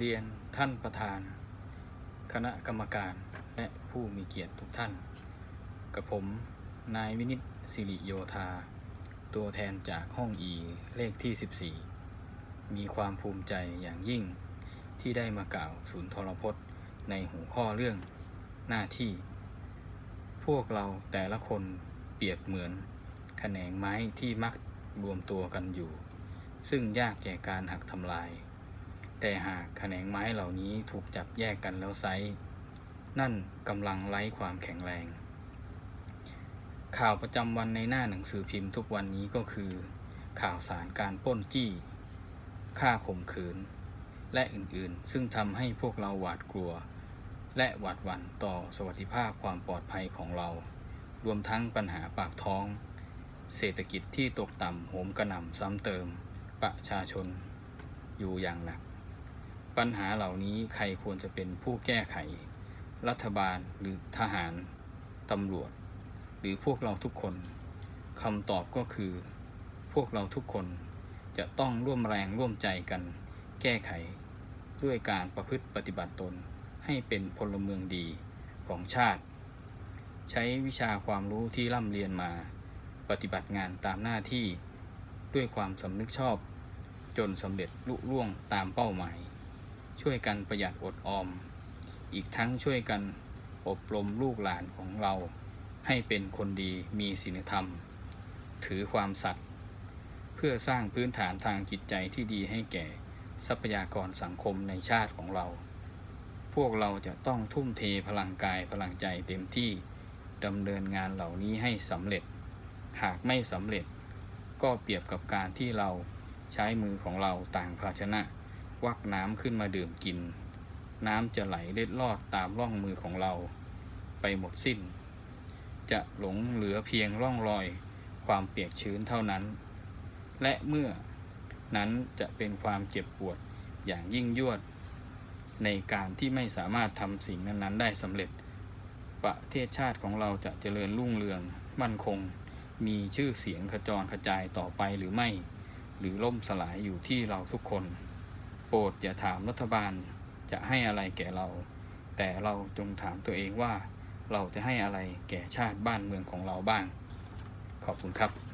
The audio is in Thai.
เรียนท่านประธาน คณะกรรมการ และผู้มีเกียรติทุกท่าน กับผมนายวินิตสิริโยธา ตัวแทนจากห้องอีเลขที่ 14 มีความภูมิใจอย่างยิ่งที่ได้มากล่าวศูนย์ทรพจน์ ในหัวข้อเรื่องหน้าที่ พวกเราแต่ละคนเปรียบเหมือนแขนงไม้ที่มักรวมตัวกันอยู่ ซึ่งยากแก่การหักทำลาย แต่หากแขนงไม้เหล่านี้ถูกจับแยกกันแล้วไซนั่นกำลังไร้ความแข็งแรง ข่าวประจำวันในหน้าหนังสือพิมพ์ทุกวันนี้ก็คือ ข่าวสารการป้นจี้ฆ่าข่มขืน และอื่นๆ ซึ่งทำให้พวกเราหวาดกลัว และหวาดหวั่นต่อสวัสดิภาพความปลอดภัยของเรา รวมทั้งปัญหาปากท้อง เศรษฐกิจที่ตกต่ำโหมกระหน่ำซ้ำเติม ประชาชน อยู่อย่างหนัก ปัญหาเหล่านี้ใครควรจะเป็นผู้แก้ไข รัฐบาลหรือทหาร ตำรวจ หรือพวกเราทุกคนคำตอบก็คือ พวกเราทุกคนจะต้องร่วมแรงร่วมใจกัน แก้ไข ด้วยการประพฤติปฏิบัติตนให้เป็นพลเมืองดีของชาติ ใช้วิชาความรู้ที่ร่ำเรียนมา ปฏิบัติงานตามหน้าที่ ด้วยความสำนึกชอบ จนสำเร็จลุล่วงตามเป้าหมาย ช่วยกันประหยัดอดออม อีกทั้งช่วยกันอบรมลูกหลานของเรา ให้เป็นคนดีมีศีลธรรม ถือความสัตย์เพื่อสร้างพื้นฐานทางจิตใจที่ดีให้แก่ทรัพยากรสังคมในชาติของเรา พวกเราจะต้องทุ่มเทพลังกายพลังใจเต็มที่ดำเนินงานเหล่านี้ให้สำเร็จ หากไม่สำเร็จ ก็เปรียบกับการที่เราใช้มือของเราต่างภาชนะ วักน้ำขึ้นมาดื่มกิน น้ำจะไหลเล็ดลอดตามร่องมือของเรา ไปหมดสิ้น จะหลงเหลือเพียงร่องรอยความเปียกชื้นเท่านั้น และเมื่อนั้นจะเป็นความเจ็บปวดอย่างยิ่งยวด ในการที่ไม่สามารถทำสิ่งนั้นๆ ได้สำเร็จ ประเทศชาติของเราจะเจริญรุ่งเรืองมั่นคง มีชื่อเสียงขจรกระจายต่อไปหรือไม่ หรือล่มสลายอยู่ที่เราทุกคน รดอย่าถามรัฐบาลจะให้อะไรแก่เรา แต่เราจงถามตัวเองว่า เราจะให้อะไรแก่ชาติบ้านเมืองของเราบ้าง ขอบคุณครับ